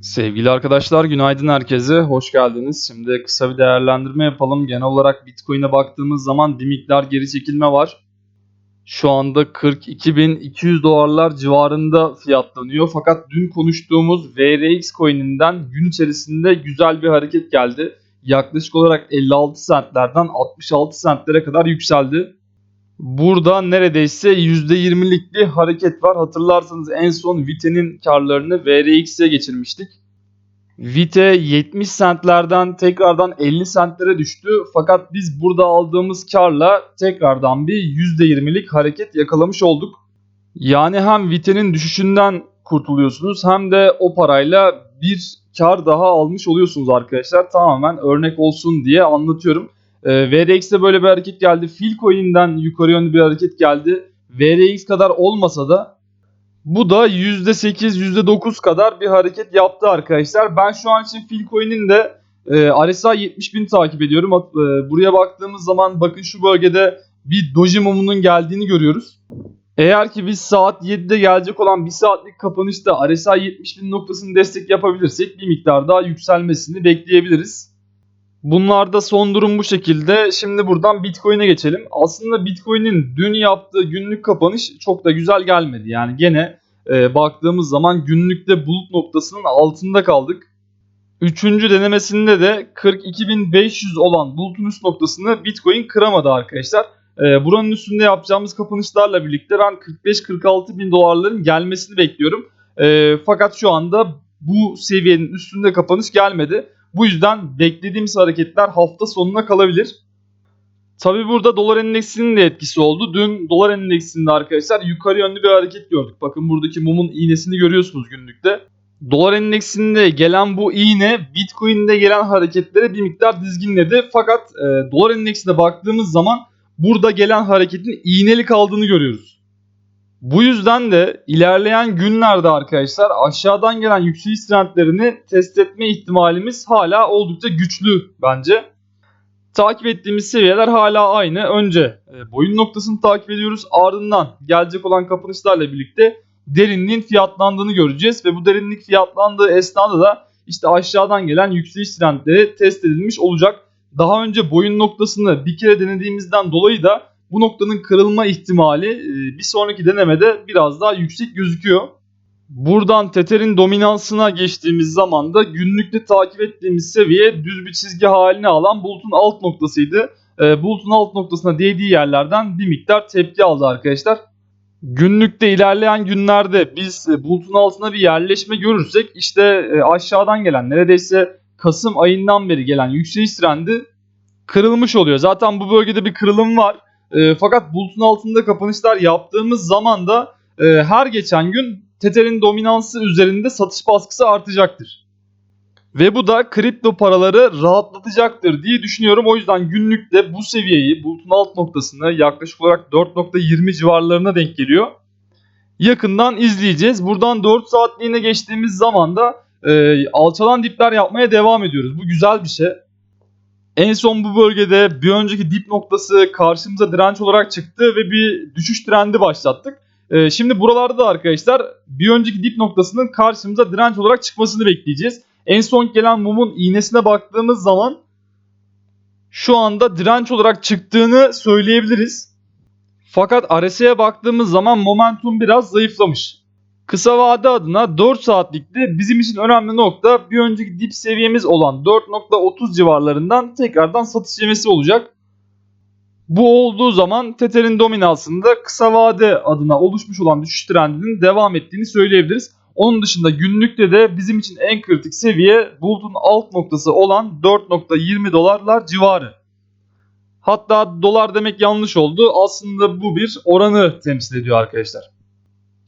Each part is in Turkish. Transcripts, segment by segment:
Sevgili arkadaşlar günaydın herkese. Hoş geldiniz. Şimdi kısa bir değerlendirme yapalım. Genel olarak Bitcoin'e baktığımız zaman bir miktar geri çekilme var. Şu anda 42.200 dolarlar civarında fiyatlanıyor. Fakat dün konuştuğumuz VRX coin'inden gün içerisinde güzel bir hareket geldi. Yaklaşık olarak 56 centlerden 66 centlere kadar yükseldi. Burada neredeyse %20'lik bir hareket var. Hatırlarsanız en son Vite'nin karlarını VRX'e geçirmiştik. Vite 70 centlerden tekrardan 50 centlere düştü. Fakat biz burada aldığımız karla tekrardan bir %20'lik hareket yakalamış olduk. Yani hem Vite'nin düşüşünden kurtuluyorsunuz hem de o parayla bir kar daha almış oluyorsunuz arkadaşlar. Tamamen örnek olsun diye anlatıyorum. E, VRX'de böyle bir hareket geldi. Filcoin'den yukarı yönlü bir hareket geldi. VRX kadar olmasa da bu da %8, %9 kadar bir hareket yaptı arkadaşlar. Ben şu an için Filcoin'in de e, RSI 70.000 takip ediyorum. E, buraya baktığımız zaman bakın şu bölgede bir doji mumunun geldiğini görüyoruz. Eğer ki biz saat 7'de gelecek olan bir saatlik kapanışta RSI 70.000 noktasını destek yapabilirsek bir miktar daha yükselmesini bekleyebiliriz. Bunlarda son durum bu şekilde. Şimdi buradan Bitcoin'e geçelim. Aslında Bitcoin'in dün yaptığı günlük kapanış çok da güzel gelmedi. Yani gene e, baktığımız zaman günlükte bulut noktasının altında kaldık. Üçüncü denemesinde de 42.500 olan bulutun üst noktasını Bitcoin kıramadı arkadaşlar. E, buranın üstünde yapacağımız kapanışlarla birlikte ben 45-46 bin dolarların gelmesini bekliyorum. E, fakat şu anda bu seviyenin üstünde kapanış gelmedi. Bu yüzden beklediğimiz hareketler hafta sonuna kalabilir. Tabi burada dolar endeksinin de etkisi oldu. Dün dolar endeksinde arkadaşlar yukarı yönlü bir hareket gördük. Bakın buradaki mumun iğnesini görüyorsunuz günlükte. Dolar endeksinde gelen bu iğne Bitcoin'de gelen hareketlere bir miktar dizginledi. Fakat e, dolar endeksine baktığımız zaman burada gelen hareketin iğneli kaldığını görüyoruz. Bu yüzden de ilerleyen günlerde arkadaşlar aşağıdan gelen yükseliş trendlerini test etme ihtimalimiz hala oldukça güçlü bence. Takip ettiğimiz seviyeler hala aynı. Önce e, boyun noktasını takip ediyoruz. Ardından gelecek olan kapanışlarla birlikte derinliğin fiyatlandığını göreceğiz. Ve bu derinlik fiyatlandığı esnada da işte aşağıdan gelen yükseliş trendleri test edilmiş olacak. Daha önce boyun noktasını bir kere denediğimizden dolayı da bu noktanın kırılma ihtimali e, bir sonraki denemede biraz daha yüksek gözüküyor. Buradan Tether'in dominansına geçtiğimiz zaman da günlükte takip ettiğimiz seviye düz bir çizgi halini alan bulutun alt noktasıydı. E, bulutun alt noktasına değdiği yerlerden bir miktar tepki aldı arkadaşlar. Günlükte ilerleyen günlerde biz e, bulutun altına bir yerleşme görürsek işte aşağıdan gelen neredeyse Kasım ayından beri gelen yükseliş trendi kırılmış oluyor. Zaten bu bölgede bir kırılım var. E, fakat bulutun altında kapanışlar yaptığımız zaman da e, her geçen gün Tether'in dominansı üzerinde satış baskısı artacaktır. Ve bu da kripto paraları rahatlatacaktır diye düşünüyorum. O yüzden günlükte bu seviyeyi bulutun alt noktasını yaklaşık olarak 4.20 civarlarına denk geliyor. Yakından izleyeceğiz. Buradan 4 saatliğine geçtiğimiz zaman da e, alçalan dipler yapmaya devam ediyoruz. Bu güzel bir şey. En son bu bölgede bir önceki dip noktası karşımıza direnç olarak çıktı ve bir düşüş trendi başlattık. Ee, şimdi buralarda da arkadaşlar bir önceki dip noktasının karşımıza direnç olarak çıkmasını bekleyeceğiz. En son gelen mumun iğnesine baktığımız zaman şu anda direnç olarak çıktığını söyleyebiliriz. Fakat RSI'ye baktığımız zaman momentum biraz zayıflamış. Kısa vade adına 4 saatlikte bizim için önemli nokta bir önceki dip seviyemiz olan 4.30 civarlarından tekrardan satış yemesi olacak. Bu olduğu zaman Tether'in dominansında kısa vade adına oluşmuş olan düşüş trendinin devam ettiğini söyleyebiliriz. Onun dışında günlükte de bizim için en kritik seviye bulutun alt noktası olan 4.20 dolarlar civarı. Hatta dolar demek yanlış oldu. Aslında bu bir oranı temsil ediyor arkadaşlar.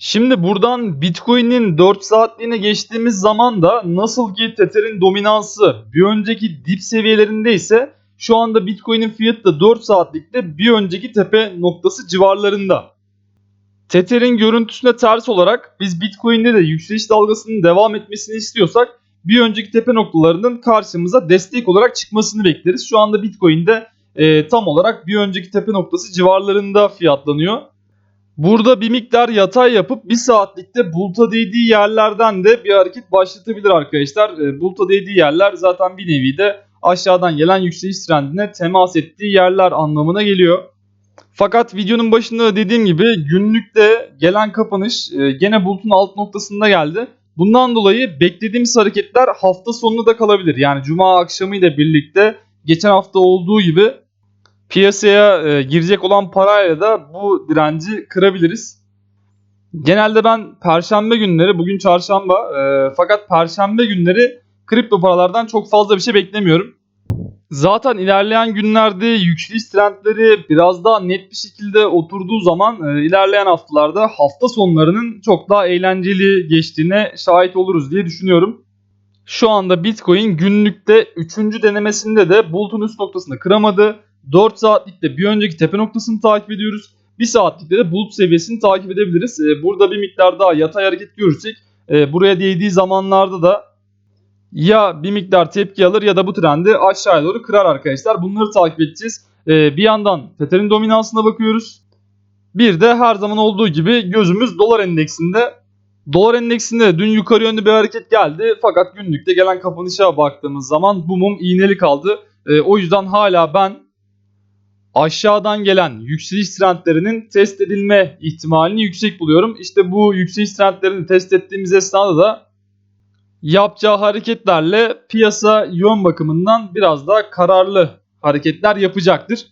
Şimdi buradan Bitcoin'in 4 saatliğine geçtiğimiz zaman da nasıl ki Tether'in dominansı bir önceki dip seviyelerinde ise şu anda Bitcoin'in fiyatı da 4 saatlikte bir önceki tepe noktası civarlarında. Tether'in görüntüsüne ters olarak biz Bitcoin'de de yükseliş dalgasının devam etmesini istiyorsak bir önceki tepe noktalarının karşımıza destek olarak çıkmasını bekleriz. Şu anda Bitcoin'de e, tam olarak bir önceki tepe noktası civarlarında fiyatlanıyor. Burada bir miktar yatay yapıp bir saatlikte buluta değdiği yerlerden de bir hareket başlatabilir arkadaşlar. E, buluta değdiği yerler zaten bir nevi de aşağıdan gelen yükseliş trendine temas ettiği yerler anlamına geliyor. Fakat videonun başında da dediğim gibi günlükte gelen kapanış e, gene bulutun alt noktasında geldi. Bundan dolayı beklediğimiz hareketler hafta sonuna da kalabilir. Yani cuma akşamı ile birlikte geçen hafta olduğu gibi piyasaya e, girecek olan parayla da bu direnci kırabiliriz. Genelde ben perşembe günleri, bugün çarşamba e, fakat perşembe günleri kripto paralardan çok fazla bir şey beklemiyorum. Zaten ilerleyen günlerde yükseliş trendleri biraz daha net bir şekilde oturduğu zaman e, ilerleyen haftalarda hafta sonlarının çok daha eğlenceli geçtiğine şahit oluruz diye düşünüyorum. Şu anda Bitcoin günlükte 3. denemesinde de bulutun üst noktasını kıramadı. 4 saatlikte bir önceki tepe noktasını takip ediyoruz. 1 saatlikte de bulut seviyesini takip edebiliriz. E, Burada bir miktar daha yatay hareket görürsek e, buraya değdiği zamanlarda da ya bir miktar tepki alır ya da bu trendi aşağıya doğru kırar arkadaşlar. Bunları takip edeceğiz. Ee, bir yandan Tether'in dominansına bakıyoruz. Bir de her zaman olduğu gibi gözümüz dolar endeksinde. Dolar endeksinde de dün yukarı yönlü bir hareket geldi. Fakat günlükte gelen kapanışa baktığımız zaman bu mum iğneli kaldı. Ee, o yüzden hala ben aşağıdan gelen yükseliş trendlerinin test edilme ihtimalini yüksek buluyorum. İşte bu yükseliş trendlerini test ettiğimiz esnada da yapacağı hareketlerle piyasa yön bakımından biraz daha kararlı hareketler yapacaktır.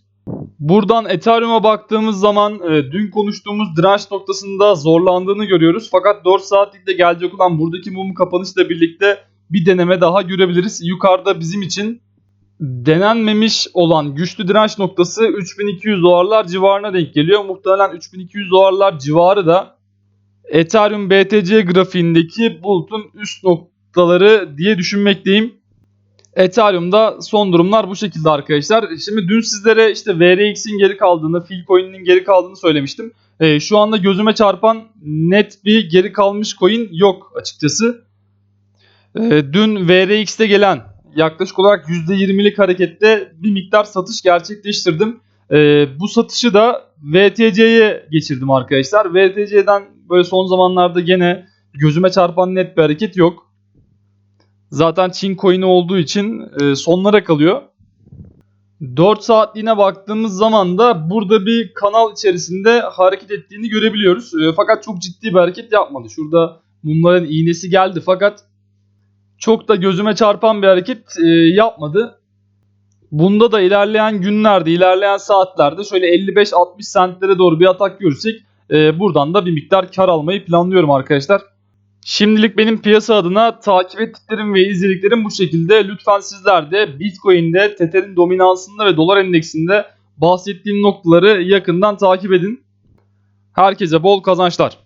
Buradan Ethereum'a baktığımız zaman e, dün konuştuğumuz direnç noktasında zorlandığını görüyoruz. Fakat 4 saatlikte gelecek olan buradaki mum kapanışla birlikte bir deneme daha görebiliriz. Yukarıda bizim için denenmemiş olan güçlü direnç noktası 3200 dolarlar civarına denk geliyor. Muhtemelen 3200 dolarlar civarı da Ethereum BTC grafiğindeki bulutun üst noktaları diye düşünmekteyim. Ethereum'da son durumlar bu şekilde arkadaşlar. Şimdi dün sizlere işte VRX'in geri kaldığını, Philcoin'in geri kaldığını söylemiştim. Ee, şu anda gözüme çarpan net bir geri kalmış coin yok açıkçası. Ee, dün VRX'te gelen yaklaşık olarak %20'lik harekette bir miktar satış gerçekleştirdim. Ee, bu satışı da VTC'ye geçirdim arkadaşlar. VTC'den böyle son zamanlarda gene gözüme çarpan net bir hareket yok. Zaten Çin coin'i olduğu için e, sonlara kalıyor. 4 saatliğine baktığımız zaman da burada bir kanal içerisinde hareket ettiğini görebiliyoruz. E, fakat çok ciddi bir hareket yapmadı. Şurada mumların iğnesi geldi fakat çok da gözüme çarpan bir hareket e, yapmadı. Bunda da ilerleyen günlerde, ilerleyen saatlerde şöyle 55-60 sentlere doğru bir atak görürsek e, buradan da bir miktar kar almayı planlıyorum arkadaşlar. Şimdilik benim piyasa adına takip ettiklerim ve izlediklerim bu şekilde. Lütfen sizler de Bitcoin'de Tether'in dominansında ve dolar endeksinde bahsettiğim noktaları yakından takip edin. Herkese bol kazançlar.